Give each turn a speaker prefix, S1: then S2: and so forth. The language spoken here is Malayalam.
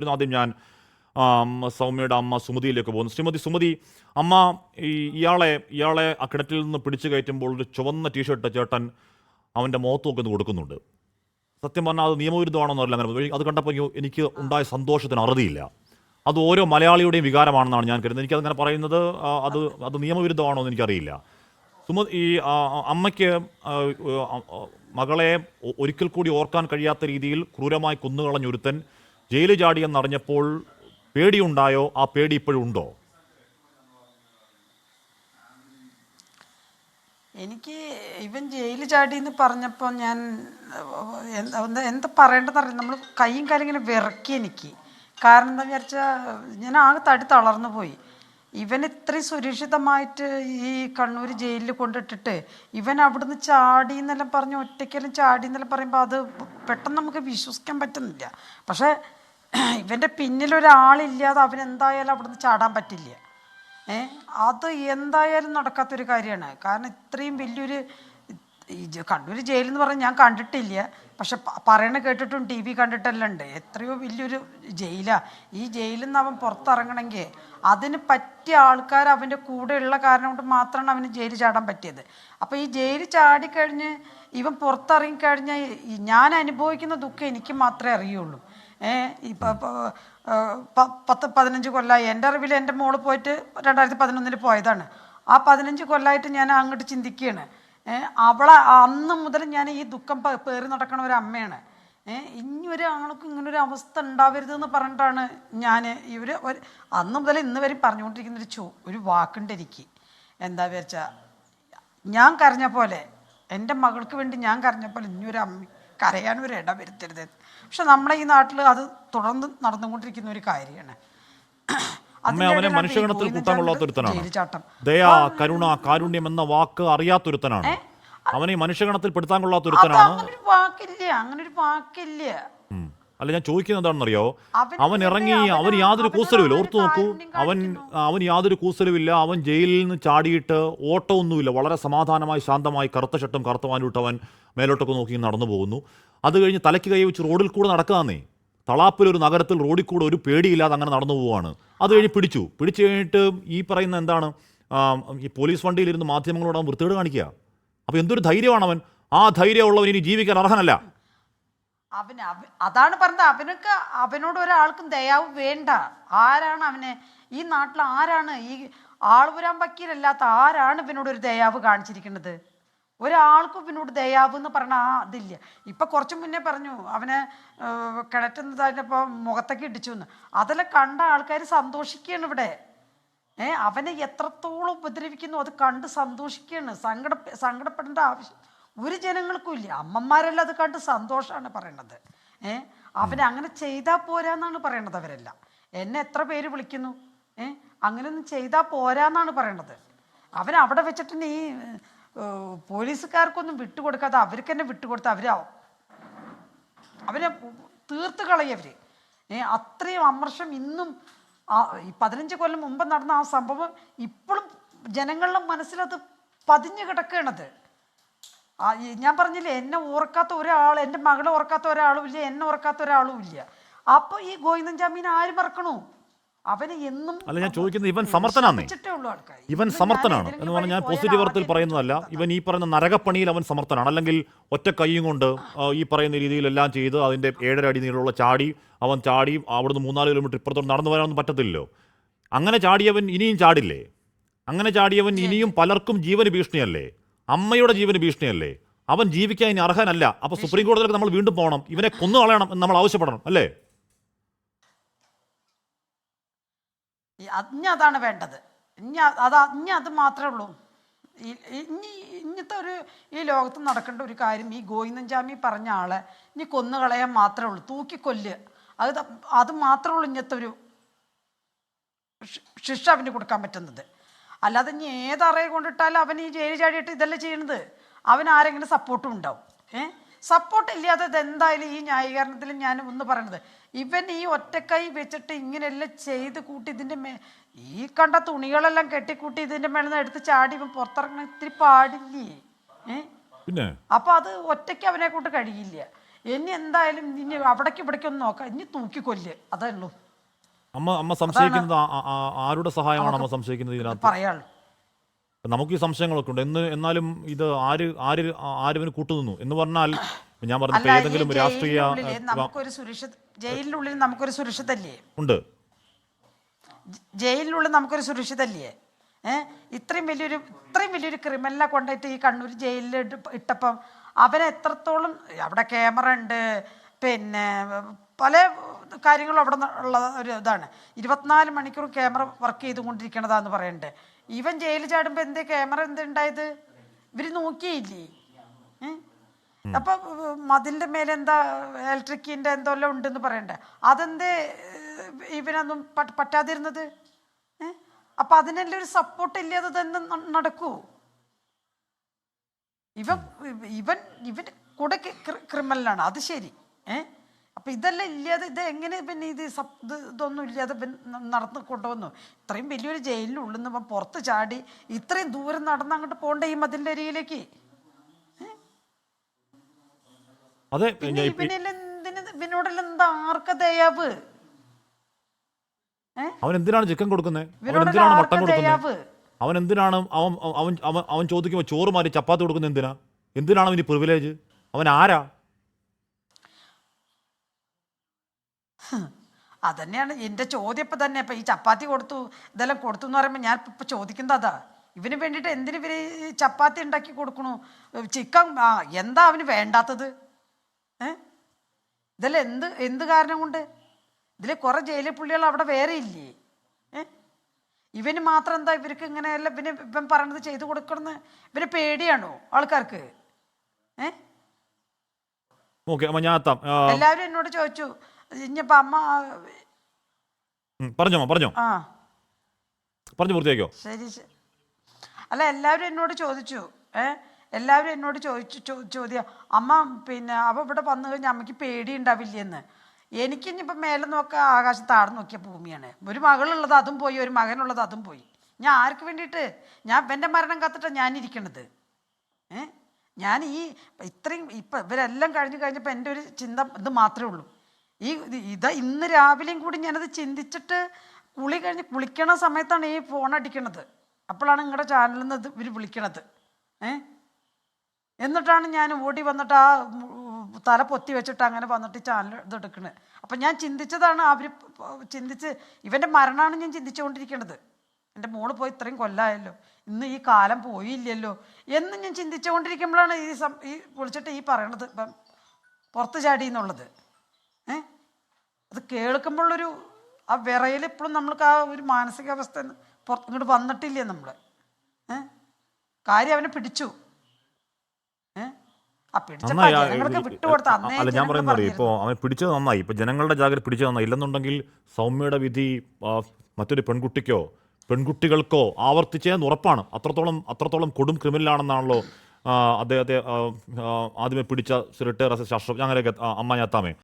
S1: ഇതിന് ആദ്യം ഞാൻ സൗമ്യയുടെ അമ്മ സുമതിയിലേക്ക് പോകുന്നു. ശ്രീമതി സുമതി അമ്മ ഈ ഇയാളെ ഇയാളെ ആ കിണറ്റിൽ നിന്ന് പിടിച്ചു കയറ്റുമ്പോൾ ഒരു ചുവന്ന ടീഷർട്ട് ചേട്ടൻ അവന്റെ മുഖത്തൊക്കെ ഒന്ന് കൊടുക്കുന്നുണ്ട്. സത്യം പറഞ്ഞാൽ അത് നിയമവിരുദ്ധമാണെന്ന് അറിയില്ല അങ്ങനെ. അത് കണ്ടപ്പോൾ എനിക്ക് ഉണ്ടായ സന്തോഷത്തിന് അറുതിയില്ല. അത് ഓരോ മലയാളിയുടെയും വികാരമാണെന്നാണ് ഞാൻ കരുതുന്നത്. എനിക്കതങ്ങനെ പറയുന്നത് അത് അത് നിയമവിരുദ്ധമാണോ എന്ന് എനിക്കറിയില്ല. സുമ ഈ അമ്മയ്ക്ക് മകളെ ഒരിക്കൽ കൂടി ഓർക്കാൻ കഴിയാത്ത രീതിയിൽ ക്രൂരമായി കുന്നുകളഞ്ഞൊരുത്തൻ ജയിലിൽ ചാടിയെന്നറിഞ്ഞപ്പോൾ പേടിയുണ്ടായോ? ആ പേടി ഇപ്പോഴും ഉണ്ടോ?
S2: എനിക്ക് ഇവൻ ജയിലിൽ ചാടി എന്ന് പറഞ്ഞപ്പോൾ ഞാൻ എന്താ എന്താ- എന്താ പറയേണ്ടതെന്ന് നമ്മൾ കൈയും കാലും ഇങ്ങനെ വിറക്കി എനിക്ക്. കാരണം എന്താ വിചാരിച്ചാൽ ഞാൻ ആകെ തടി തളർന്നു പോയി. ഇവൻ ഇത്രയും സുരക്ഷിതമായിട്ട് ഈ കണ്ണൂർ ജയിലിൽ കൊണ്ടിട്ടിട്ട് ഇവൻ അവിടുന്ന് ചാടി എന്നെല്ലാം പറഞ്ഞ് ഒറ്റയ്ക്കെല്ലാം ചാടി എന്നെല്ലാം പറയുമ്പോൾ അത് പെട്ടെന്ന് നമുക്ക് വിശ്വസിക്കാൻ പറ്റുന്നില്ല. പക്ഷേ ഇവന്റെ പിന്നിലൊരാളില്ലാതെ അവനെന്തായാലും അവിടുന്ന് ചാടാൻ പറ്റില്ല. ഏ? അത് എന്തായാലും നടക്കാത്തൊരു കാര്യമാണ്. കാരണം ഇത്രയും വലിയൊരു കണ്ണൂർ ജയിൽ എന്ന് പറഞ്ഞാൽ ഞാൻ കണ്ടിട്ടില്ല. പക്ഷെ പറയണ കേട്ടിട്ടും ടി വി കണ്ടിട്ടെല്ലാം ഉണ്ട് എത്രയോ വലിയൊരു ജയിലാ. ഈ ജയിലിൽ നിന്ന് അവൻ പുറത്തിറങ്ങണമെങ്കിൽ അതിന് പറ്റിയ ആൾക്കാർ അവന്റെ കൂടെ ഉള്ള കാരണം കൊണ്ട് മാത്രമാണ് അവന് ജയിൽ ചാടാൻ പറ്റിയത്. അപ്പോൾ ഈ ജയിൽ ചാടിക്കഴിഞ്ഞ് ഇവൻ പുറത്തിറങ്ങിക്കഴിഞ്ഞാൽ ഞാൻ അനുഭവിക്കുന്ന ദുഃഖം എനിക്ക് മാത്രമേ അറിയുള്ളൂ. ഏഹ് ഇപ്പം പത്ത് പതിനഞ്ച് കൊല്ലമായി എന്റെ അറിവിൽ എന്റെ മോൾ പോയിട്ട് രണ്ടായിരത്തി പതിനൊന്നിൽ പോയതാണ്. ആ പതിനഞ്ച് കൊല്ലമായിട്ട് ഞാൻ അങ്ങോട്ട് ചിന്തിക്കുകയാണ് അവളെ അന്ന് മുതൽ ഞാൻ ഈ ദുഃഖം പേറി നടക്കണ ഒരു അമ്മയാണ്. ഏഹ് ഇനി ഇങ്ങനെ ഇങ്ങനൊരു അവസ്ഥ ഉണ്ടാവരുത് എന്ന് പറഞ്ഞിട്ടാണ് ഞാൻ ഇവർ ഒരു അന്ന് മുതൽ ഇന്ന് വരെ പറഞ്ഞുകൊണ്ടിരിക്കുന്ന ഒരു ചോ ഒരു വാക്കുണ്ട് എനിക്ക്. എന്താ വെച്ചാൽ ഞാൻ കരഞ്ഞ പോലെ എന്റെ മകൾക്ക് വേണ്ടി ഞാൻ കരഞ്ഞ പോലെ ഇനിയൊരു അമ്മ കരയാനും ഒരു ഇടം വരുത്തരുത്. പക്ഷെ നമ്മുടെ ഈ നാട്ടിൽ അത് തുടർന്ന് നടന്നുകൊണ്ടിരിക്കുന്ന ഒരു കാര്യമാണ്.
S1: അവനെ മനുഷ്യഗണത്തിൽ കൂട്ടാൻ കൊള്ളാത്തൊരുത്തനാണ്
S2: ജയിലിൽ
S1: ദയ കരുണ കാരുണ്യം എന്ന വാക്ക് അറിയാത്തൊരുത്തനാണ്? അവനെ മനുഷ്യഗണത്തിൽ പെടുത്താൻ കൊള്ളാത്തൊരുത്തനാണ്
S2: അങ്ങനെ ഒരു വാക്കില്ല അങ്ങനെ ഒരു വാക്കില്ല.
S1: ഉം. അല്ല ഞാൻ ചോദിക്കുന്നത് എന്താണെന്നറിയോ?
S2: അവൻ
S1: ഇറങ്ങി അവൻ യാതൊരു കൂസലുമില്ല. ഓർത്തു നോക്കൂ അവൻ അവൻ യാതൊരു കൂസലുമില്ല. അവൻ ജയിലിൽ നിന്ന് ചാടിയിട്ട് ഓട്ടമൊന്നുമില്ല വളരെ സമാധാനമായി ശാന്തമായി കറുത്ത ഷട്ടും കറുത്ത വാനിട്ട് അവൻ മേലോട്ടൊക്കെ നോക്കി നടന്നു പോകുന്നു. അത് കഴിഞ്ഞ് തലയ്ക്ക് കൈ വെച്ച് റോഡിൽ കൂടെ നടക്കാന്നേ. തളാപ്പിൽ ഒരു നഗരത്തിൽ റോഡിൽ കൂടെ ഒരു പേടിയില്ലാതെ അങ്ങനെ നടന്നു പോവുകയാണ് അത് കഴിഞ്ഞ് പിടിച്ചു. പിടിച്ചു കഴിഞ്ഞിട്ട് ഈ പറയുന്ന എന്താണ് ഈ പോലീസ് വണ്ടിയിലിരുന്ന് മാധ്യമങ്ങളോട് അവൻ വൃത്തികേട് കാണിക്കുക. അപ്പോൾ എന്തൊരു ധൈര്യമാണ് അവൻ. ആ ധൈര്യമുള്ളവൻ ഇനി ജീവിക്കാൻ അർഹനല്ല.
S2: അവന് അവ അതാണ് പറഞ്ഞത്. അവനൊക്കെ അവനോട് ഒരാൾക്കും ദയാവ് വേണ്ട. ആരാണ് അവനെ? ഈ നാട്ടിൽ ആരാണ്? ഈ ആൾപുരാൻ വക്കീലല്ലാത്ത ആരാണ് ഇവനോട് ഒരു ദയാവ് കാണിച്ചിരിക്കുന്നത്? ഒരാൾക്കും ഇവനോട് ദയാവ് എന്ന് പറഞ്ഞ ആ അതില്ല. ഇപ്പൊ കുറച്ച് മുന്നേ പറഞ്ഞു അവനെ കിണറ്റുന്നതിനപ്പോൾ മുഖത്തൊക്കെ ഇടിച്ചു എന്ന്. അതെല്ലാം കണ്ട ആൾക്കാർ സന്തോഷിക്കുകയാണ് ഇവിടെ. ഏ അവനെ എത്രത്തോളം ഉപദ്രവിക്കുന്നു അത് കണ്ട് സന്തോഷിക്കുകയാണ്. സങ്കട സങ്കടപ്പെടേണ്ട ആവശ്യം ഒരു ജനങ്ങൾക്കും ഇല്ല. അമ്മമാരെല്ലാം അത് കണ്ട് സന്തോഷമാണ് പറയണത്. ഏ? അവനെ അങ്ങനെ ചെയ്താൽ പോരാന്നാണ് പറയണത് അവരെല്ലാം. എന്നെ എത്ര പേര് വിളിക്കുന്നു? ഏ? അങ്ങനെയൊന്നും ചെയ്താൽ പോരാന്നാണ് പറയണത്. അവൻ അവിടെ വെച്ചിട്ട് ഈ പോലീസുകാർക്കൊന്നും വിട്ടുകൊടുക്കാതെ അവർക്ക് തന്നെ വിട്ടുകൊടുത്ത് അവരാവും അവനെ തീർത്ത് കളയവര് ഏ അത്രയും അമർഷം ഇന്നും ഈ പതിനഞ്ച് കൊല്ലം മുമ്പ് നടന്ന ആ സംഭവം ഇപ്പോഴും ജനങ്ങളുടെ മനസ്സിലത് പതിഞ്ഞു കിടക്കണത്. ഞാൻ പറഞ്ഞില്ലേ എന്നെ ഓർക്കാത്ത ഒരാൾ എന്റെ മകളെ ഓർക്കാത്ത ഒരാളും ഇല്ല എന്നെ ഓർക്കാത്ത ഒരാളും ഇല്ല. അപ്പൊ ഈ ഗോവിന്ദൻ ജാമീൻ ആര് മറക്കണു? അവന് എന്നും
S1: അല്ല ഞാൻ ചോദിക്കുന്നത് ഇവൻ
S2: ആൾക്കാർ
S1: ഇവൻ സമർത്ഥനാണ് എന്ന് പറഞ്ഞാൽ ഞാൻ പോസിറ്റീവ് അർത്ഥത്തിൽ പറയുന്നതല്ല. ഇവൻ ഈ പറയുന്ന നരകപ്പണിയിൽ അവൻ സമർത്ഥനാണ്. അല്ലെങ്കിൽ ഒറ്റ കൈയും കൊണ്ട് ഈ പറയുന്ന രീതിയിലെല്ലാം ചെയ്ത് അതിന്റെ ഏഴര അടി നീളമുള്ള ചാടി അവൻ ചാടി അവിടുന്ന് മൂന്നാൽ കിലോമീറ്റർ ഇപ്പുറത്തോട്ട് നടന്നു വരാനൊന്നും പറ്റത്തില്ലല്ലോ. അങ്ങനെ ചാടിയവൻ ഇനിയും ചാടില്ലേ? അങ്ങനെ ചാടിയവൻ ഇനിയും പലർക്കും ജീവന് ഭീഷണിയല്ലേ? അമ്മയുടെ ജീവന് ഭീഷണിയല്ലേ? അവൻ ജീവിക്കാൻ ഇനി അർഹനല്ല. അപ്പൊ സുപ്രീം കോടതിയിലേക്ക് നമ്മൾ വീണ്ടും പോകണം. ഇവനെ കൊന്നു കളയണം എന്ന് നമ്മൾ ആവശ്യപ്പെടണം അല്ലേ?
S2: അതാണ് വേണ്ടത്. ഇനി അത് മാത്രമേ ഉള്ളൂ. ഇനി ഇന്നത്തെ ഒരു ഈ ലോകത്ത് നടക്കേണ്ട ഒരു കാര്യം ഈ ഗോവിന്ദൻ ജാമി പറഞ്ഞ ആളെ ഇനി കൊന്നുകളയാൻ മാത്രമേ ഉള്ളൂ. തൂക്കിക്കൊല്ല്. അത് അത് മാത്രമേ ഉള്ളൂ ഇന്നത്തെ ഒരു ശിക്ഷ അവന് കൊടുക്കാൻ പറ്റുന്നത്. അല്ലാതെ ഇനി ഏതറയെ കൊണ്ടിട്ടാലും അവൻ ഈ ജയിലിൽ ചാടിയിട്ട് ഇതെല്ലാം ചെയ്യണത്? അവൻ ആരെങ്കിലും സപ്പോർട്ടും ഉണ്ടാവും. ഏ? സപ്പോർട്ട് ഇല്ലാതെ ഇത് എന്തായാലും ഈ ന്യായീകരണത്തിൽ ഞാൻ ഒന്ന് പറയണത്. ഇവൻ ഈ ഒറ്റക്കൈ വെച്ചിട്ട് ഇങ്ങനെയെല്ലാം ചെയ്ത് കൂട്ടി ഇതിന്റെ മേ ഈ കണ്ട തുണികളെല്ലാം കെട്ടിക്കൂട്ടി ഇതിന്റെ മേളിൽ നിന്ന് എടുത്ത് ചാടി ഇവൻ പുറത്തിറങ്ങാൻ ഇത്തിരി പാടില്ലേ? ഏ?
S1: പിന്നെ?
S2: അപ്പൊ അത് ഒറ്റയ്ക്ക് അവനെ കൊണ്ട് കഴിയില്ല. ഇനി എന്തായാലും ഇനി അവിടേക്ക് ഇവിടേക്കൊന്നും നോക്കാം. ഇനി തൂക്കിക്കൊല്ല്. അതേ ഉള്ളൂ.
S1: അമ്മ അമ്മ സംശയിക്കുന്നത് ആരുടെ സഹായമാണ് അമ്മ സംശയിക്കുന്നത് ഇതിനകത്ത്? നമുക്ക് ഈ സംശയങ്ങളൊക്കെ ഉണ്ട്. എന്ന് എന്നാലും ഇത് ആര് ആര് ആരുവിന് കൂട്ടുനിന്നു? എന്ന് പറഞ്ഞാൽ ഞാൻ പറഞ്ഞ ഏതെങ്കിലും രാഷ്ട്രീയ
S2: നമുക്കൊരു ജയിലിനുള്ളിൽ നമുക്കൊരു സുരക്ഷിതല്ലേ?
S1: ഉണ്ട്.
S2: ജയിലിനുള്ളിൽ നമുക്കൊരു സുരക്ഷിതല്ലേ? ഏഹ് ഇത്രയും വലിയൊരു ഇത്രയും വലിയൊരു ക്രിമിനലിനെ കൊണ്ടുപോയിട്ട് ഈ കണ്ണൂർ ജയിലിൽ ഇട്ട് ഇട്ടപ്പം അവനെ എത്രത്തോളം അവിടെ ക്യാമറ ഉണ്ട് പിന്നെ പല കാര്യങ്ങളും അവിടെ ഉള്ള ഒരു ഇതാണ്. ഇരുപത്തിനാല് മണിക്കൂർ ക്യാമറ വർക്ക് ചെയ്തുകൊണ്ടിരിക്കണതാന്ന് പറയുന്നുണ്ട് ഇവൻ ജയിലിൽ ചാടുമ്പോൾ എന്തേ ക്യാമറ എന്താ ഉണ്ടായത് ഇവർ നോക്കിയില്ലേ? ഏഹ് അപ്പൊ മതിലിന്റെ മേലെ എന്താ ഇലക്ട്രിക്കിന്റെ എന്തെല്ലാം ഉണ്ടെന്ന് പറയണ്ടേ. അതെന്തേ ഇവനൊന്നും പറ്റ- പറ്റാതിരുന്നത്? അപ്പൊ അതിനെല്ലാം ഒരു സപ്പോർട്ട് ഇല്ലാതെ തന്നെ നടക്കൂ. ഇവൻ ഇവൻ ഇവൻ കൂടെ ക്രിമിനലാണ് അത് ശരി. ഏ? അപ്പൊ ഇതെല്ലാം ഇല്ലാതെ ഇത് എങ്ങനെ പിന്നെ ഇത് ഇത് ഇതൊന്നും ഇല്ലാതെ പിന്നെ നടന്ന് കൊണ്ടുവന്നു? ഇത്രയും വലിയൊരു ജയിലിനുള്ളിൽ നിന്ന് പുറത്ത് ചാടി ഇത്രയും ദൂരം നടന്ന് അങ്ങോട്ട് പോകണ്ടേ ഈ മതിലിന്റെ അരിയിലേക്ക്
S1: അതെ
S2: പിന്നെ
S1: ഞാൻ ഇപ്പ-
S2: ഇവനെല്ലാം ഇവനോടെല്ലാം എന്താ ആർക്ക ദയാവ്?
S1: അവൻ എന്തിനാണ് ചിക്കൻ കൊടുക്കുന്നത് അവൻ എന്തിനാണ് മട്ടൻ കൊടുക്കുന്നത് അവൻ എന്തിനാണ് അവൻ അവൻ അവൻ ചോദിക്കുമ്പോൾ ചോറ് മാറി ചപ്പാത്തി കൊടുക്കുന്നത് എന്തിനാ? എന്തിനാണ് അവന് പ്രിവിലേജ് അവൻ ആരാ?
S2: അതന്നെയാണ് എന്റെ ചോദ്യം ഇപ്പം തന്നെ. ഇപ്പം ഈ ചപ്പാത്തി കൊടുത്തു ഇതെല്ലാം കൊടുത്തു എന്ന് പറയുമ്പോൾ ഞാൻ ഇപ്പം ചോദിക്കുന്നത് അതാ. ഇവന് വേണ്ടിയിട്ട് എന്തിനു ഇവർ ഈ ചപ്പാത്തി ഉണ്ടാക്കി കൊടുക്കണു? ചിക്കൻ ആ എന്താ അവന് വേണ്ടാത്തത്? ഏ? ഇതെല്ലാം എന്ത് എന്ത് കാരണം കൊണ്ട്? ഇതിൽ കുറേ ജയിലിൽ പുള്ളികൾ അവിടെ വേറെ ഇല്ലേ? ഏ? ഇവന് മാത്രം എന്താ ഇവർക്ക് ഇങ്ങനെയല്ല ഇവന് ഇവൻ പറയണത് ചെയ്തു കൊടുക്കണമെന്ന് ഇവന് പേടിയാണോ ആൾക്കാർക്ക്? ഏ? എല്ലാവരും എന്നോട് ചോദിച്ചു. ഇനിയിപ്പോൾ അമ്മ
S1: പറഞ്ഞോ പറഞ്ഞോ.
S2: ആ.
S1: പറഞ്ഞു പൂർത്തിയാക്കോ
S2: ശരി അല്ല എല്ലാവരും എന്നോട് ചോദിച്ചു ഏ? എല്ലാവരും എന്നോട് ചോദിച്ചു ചോദ്യം. അമ്മ പിന്നെ അവ ഇവിടെ വന്നു കഴിഞ്ഞാൽ അമ്മയ്ക്ക് പേടി ഉണ്ടാവില്ലെന്ന് എനിക്ക് ഇനിയിപ്പം മേലെ നോക്കുക ആകാശം താഴ്ന്നു നോക്കിയ ഭൂമിയാണ്. ഒരു മകളുള്ളത് അതും പോയി ഒരു മകനുള്ളത് അതും പോയി. ഞാൻ ആർക്ക് വേണ്ടിയിട്ട്? ഞാൻ എന്റെ മരണം കത്തിട്ടാണ് ഞാൻ ഇരിക്കണത് ഏ? ഞാൻ ഈ ഇത്രയും ഇപ്പം ഇവരെല്ലാം കഴിഞ്ഞ് കഴിഞ്ഞപ്പോൾ എന്റെ ഒരു ചിന്ത ഇത് മാത്രമേ ഉള്ളൂ. ഈ ഇത് ഇന്ന് രാവിലെയും കൂടി ഞാനത് ചിന്തിച്ചിട്ട് കുളി കഴിഞ്ഞ് കുളിക്കണ സമയത്താണ് ഈ ഫോൺ അടിക്കണത്. അപ്പോഴാണ് നിങ്ങളുടെ ചാനലിൽ നിന്ന് ഇത് ഇവർ വിളിക്കണത്. ഏ? എന്നിട്ടാണ് ഞാൻ ഓടി വന്നിട്ട് ആ തല പൊത്തി വെച്ചിട്ട് അങ്ങനെ വന്നിട്ട് ചാനൽ ഇത് എടുക്കണത് അപ്പം ഞാൻ ചിന്തിച്ചതാണ് അവർ ചിന്തിച്ച് ഇവന്റെ മരണമാണ് ഞാൻ ചിന്തിച്ചുകൊണ്ടിരിക്കണത് എന്റെ മോൾ പോയി ഇത്രയും കൊല്ലായല്ലോ. ഇന്ന് ഈ കാലം പോയില്ലല്ലോ എന്ന് ഞാൻ ചിന്തിച്ചുകൊണ്ടിരിക്കുമ്പോഴാണ് ഈ സം ഈ വിളിച്ചിട്ട് ഈ പറയണത് ഇപ്പം പുറത്ത് ചാടി എന്നുള്ളത്. അത് കേൾക്കുമ്പോഴൊരു ആ വിറയിൽ ഇപ്പോഴും നമ്മൾക്ക് ആ ഒരു മാനസികാവസ്ഥ പുറത്ത് ഇങ്ങോട്ട് വന്നിട്ടില്ല നമ്മൾ കാര്യം അവനെ പിടിച്ചു.
S1: അല്ല ഞാൻ പറയുന്നത് ഇപ്പോൾ അവൻ പിടിച്ചത് നന്നായി. ഇപ്പൊ ജനങ്ങളുടെ ജാഗ്രത പിടിച്ചത് നന്നായി. ഇല്ലെന്നുണ്ടെങ്കിൽ സൗമ്യയുടെ വിധി മറ്റൊരു പെൺകുട്ടിക്കോ പെൺകുട്ടികൾക്കോ ആവർത്തിച്ചേന്ന് ഉറപ്പാണ്. അത്രത്തോളം അത്രത്തോളം കൊടും ക്രിമിനലാണെന്നാണല്ലോ അദ്ദേഹത്തെ ആദ്യമേ പിടിച്ച റിട്ടയർ ശാസ്ത്രജ്ഞ അങ്ങനെയൊക്കെ അമ്മ ഞാത്താമേ